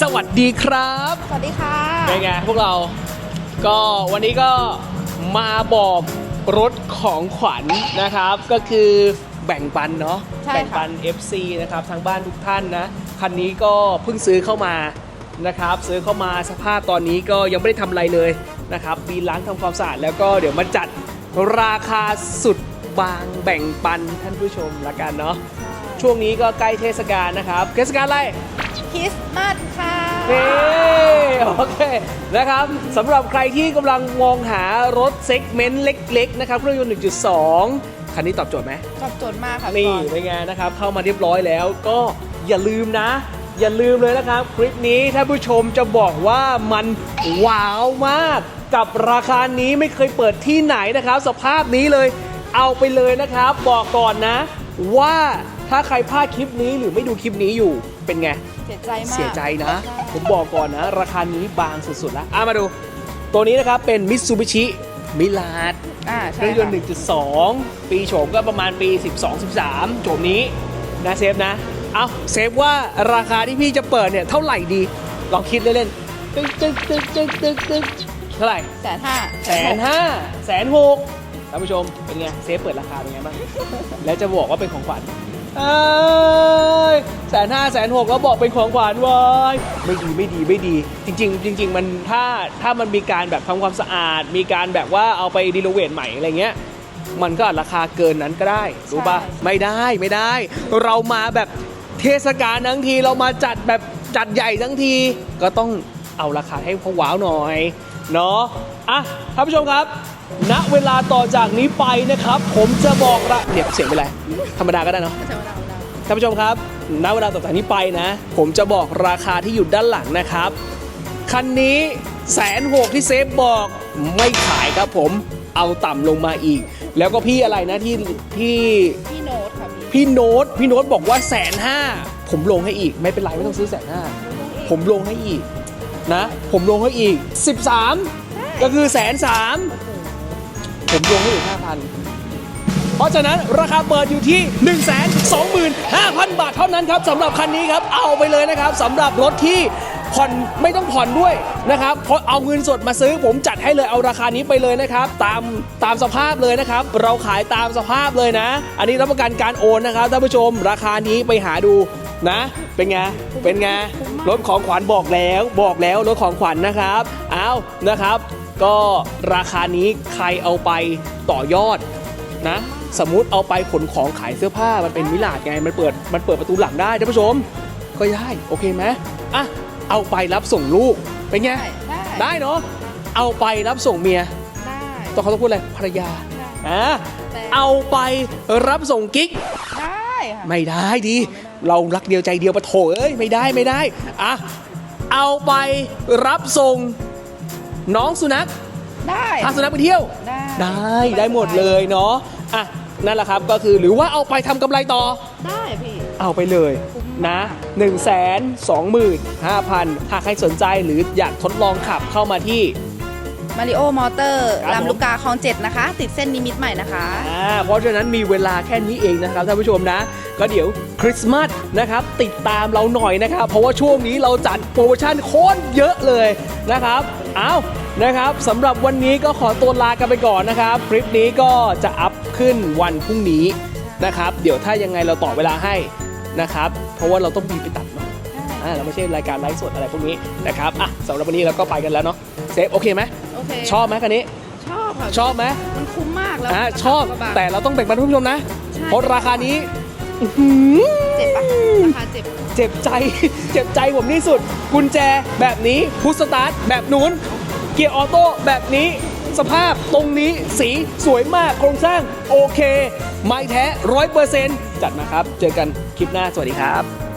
สวัสดีครับ สวัสดีค่ะ เป็นไงพวกเรา ก็วันนี้ก็มาบอกรถของขวัญนะครับ ก็คือแบ่งปันเนาะ ใช่แบ่งค่ะปัน FC นะครับทางบ้านทุกท่านนะ คันนี้ก็เพิ่งซื้อเข้ามานะครับ ซื้อเข้ามาสภาพตอนนี้ก็ยังไม่ได้ทำอะไรเลยนะครับ มีล้างทำความสะอาดแล้วก็เดี๋ยวมาจัดราคาสุดบางแบ่งปันท่านผู้ชมละกันเนาะ ช่วงนี้ก็ใกล้เทศกาลนะครับ เทศกาลอะไร คริสต์มาสค่ะนี่โอเคนะครับสำหรับใครที่กำลังมองหารถเซกเมนต์เล็กๆนะครับเครื่องยนต์ 1.2 คันนี้ตอบโจทย์ไหม ตอบโจทย์มากค่ะนี่พี่บอล เป็นไงนะครับ เข้ามาเรียบร้อยแล้วก็อย่าลืมนะ อย่าลืมเลยนะครับ คลิปนี้ถ้าผู้ชมจะบอกว่ามันว้าวมาก กับราคานี้ไม่เคยเปิดที่ไหนนะครับ สภาพนี้เลยเอาไปเลยนะครับ บอกก่อนนะ ว่าถ้าใครพลาดคลิปนี้หรือไม่ดูคลิปนี้อยู่เป็นไง เสียใจมาก เสียใจนะ ผมบอกก่อนนะ ราคานี้บางสุดๆแล้วอะมาดู ตัวนี้นะครับเป็น Mitsubishi m i r a g อ่าเคใช่รื่องยนต์ค่ะ1.2 ปีโฉมก็ประมาณปี 12-13 โฉมนี้นะเซฟนะ เอาเซฟว่าราคาที่พี่จะเปิดเนี่ยเท่าไหร่ดี ลองคิดเล่นๆตึ๊กตึ๊กตึ๊กตึ๊กตึ๊กตึ๊กเท่าไหร่แสนห้าแสนห้าแสนหกท่านผู้ชมเป็นไง เซฟเปิดราคาเป็นไงบ้าง แล้วจะบอกว่าเป็นของขวัญเอ้ย แสนห้าแสนหกแล้วบอกเป็นของขวัญวายไม่ดีไม่ดีไม่ดี จริง ๆ จริง ๆ มันถ้าถ้ามันมีการแบบทำความสะอาด มีการแบบว่าเอาไปรีโนเวทใหม่อะไรเงี้ยมันก็อาจราคาเกินนั้นก็ได้รู้ปะไม่ได้ไม่ได้ เรามาแบบเทศกาลทั้งทีเรามาจัดแบบจัดใหญ่ทั้งที ก็ต้องเอาราคาให้เขาว้าวหน่อยเนาะอะท่านผู้ชมครับ ณเวลาต่อจากนี้ไปนะครับ ผมจะบอกละเนี่ยเสียงเป็นไร ธรรมดาก็ได้เนาะไม่ใช่ว่าเราเราท่านผู้ชมครับณเวลาต่อจากนี้ไปนะ ผมจะบอกราคาที่อยู่ด้านหลังนะครับ คันนี้แสนหกที่เซฟบอกไม่ขายครับผมเอาต่ำลงมาอีก แล้วก็พี่อะไรนะที่ที่พี่โน้ตค่ะพี่พี่โน้ตพี่โน้ตบอกว่าแสนห้าผมลงให้อีก ไม่เป็นไรไม่ต้องซื้อแสนห้าผมลงให้อีกนะ ผมลงให้อีก 13 ก็คือแสนสาม ผมลงให้อีก5,000 เพราะฉะนั้นราคาเปิดอยู่ที่ 1 2 5 0 0 0 บาทเท่านั้นครับสำหรับคันนี้ครับ เอาไปเลยนะครับสำหรับรถที่ผ่อนไม่ต้องผ่อนด้วยนะครับเพราะเอาเงินสดมาซื้อผมจัดให้เลยเอาราคานี้ไปเลยนะครับ ตามตามสภาพเลยนะครับ เราขายตามสภาพเลยนะ อันนี้รับประกันการโอนนะครับท่านผู้ชม ราคานี้ไปหาดูนะ เป็นไงเป็นไงรถของขวัญบอกแล้ว บอกแล้วรถของขวัญนะครับเอานะครับ ก็ราคานี้ใครเอาไปต่อยอดนะสมมุติเอาไปขนของขายเสื้อผ้ามันเป็นมิลาดไงมันเปิดมันเปิดประตูหลังได้ท่านผู้ชม ก็ได้โอเคไหมอะเอาไปรับส่งลูกเป็นไงได้ได้ได้เนาะเอาไปรับส่งเมียได้ต้องเขาต้องพูดอะไรภรรยาได้อะแต่เอาไปรับส่งกิ๊กได้ค่ะไม่ได้ดิเรารักเดียวใจเดียวปะโถเอ้ยไม่ได้ไม่ได้อะเอาไปรับส่ง น้องสุนัขได้พาสุนัขไปเที่ยว ได้ ได้ได้หมดเลยเนาะอะนั่นแหละครับก็คือหรือว่าเอาไปทำกำไรต่อ ได้พี่ เอาไปเลยนะ1 2 5 0 0 0 หากใครสนใจหรืออยากทดลองขับเข้ามาที่ มาริโอมอเตอร์ครับผม ลำลูกกาคลองเจ็ดนะคะ ติดเส้นนิมิตใหม่นะคะ อ่าเพราะฉะนั้นมีเวลาแค่นี้เองนะครับท่านผู้ชมนะ ก็เดี๋ยวคริสต์มาสนะครับติดตามเราหน่อยนะครับ เพราะว่าช่วงนี้เราจัดโปรโมชั่นโคตรเยอะเลยนะครับเอานะครับสำหรับวันนี้ก็ขอตัวลากันไปก่อนนะครับ คลิปนี้ก็จะอัพขึ้นวันพรุ่งนี้นะครับ เดี๋ยวถ้ายังไงเราต่อเวลาให้นะครับ เพราะว่าเราต้องมีไปตัดเนาะอ่าเราไม่ใช่รายการไลฟ์สดอะไรพวกนี้นะครับอะสำหรับวันนี้เราก็ไปกันแล้วเนาะเซฟโอเคไหมโอ เค ชอบไหมคันนี้ ชอบค่ะชอบไหม มันคุ้มมากแล้วอ่าชอบกว่าบาท แต่เราต้องแบ่งปันท่านผู้ชมนะใช่ เพราะราคานี้อื้อหือเจ็บปะราคาเจ็บ เจ็บใจ เจ็บใจผมที่สุด กุญแจแบบนี้พุชสตาร์ทแบบนู้น เกียร์ออโต้แบบนี้ สภาพตรงนี้สีสวยมากโครงสร้างโอเค ไม้แท้ร้อยเปอร์เซ็นต์จัดมาครับ เจอกันคลิปหน้าสวัสดีครับ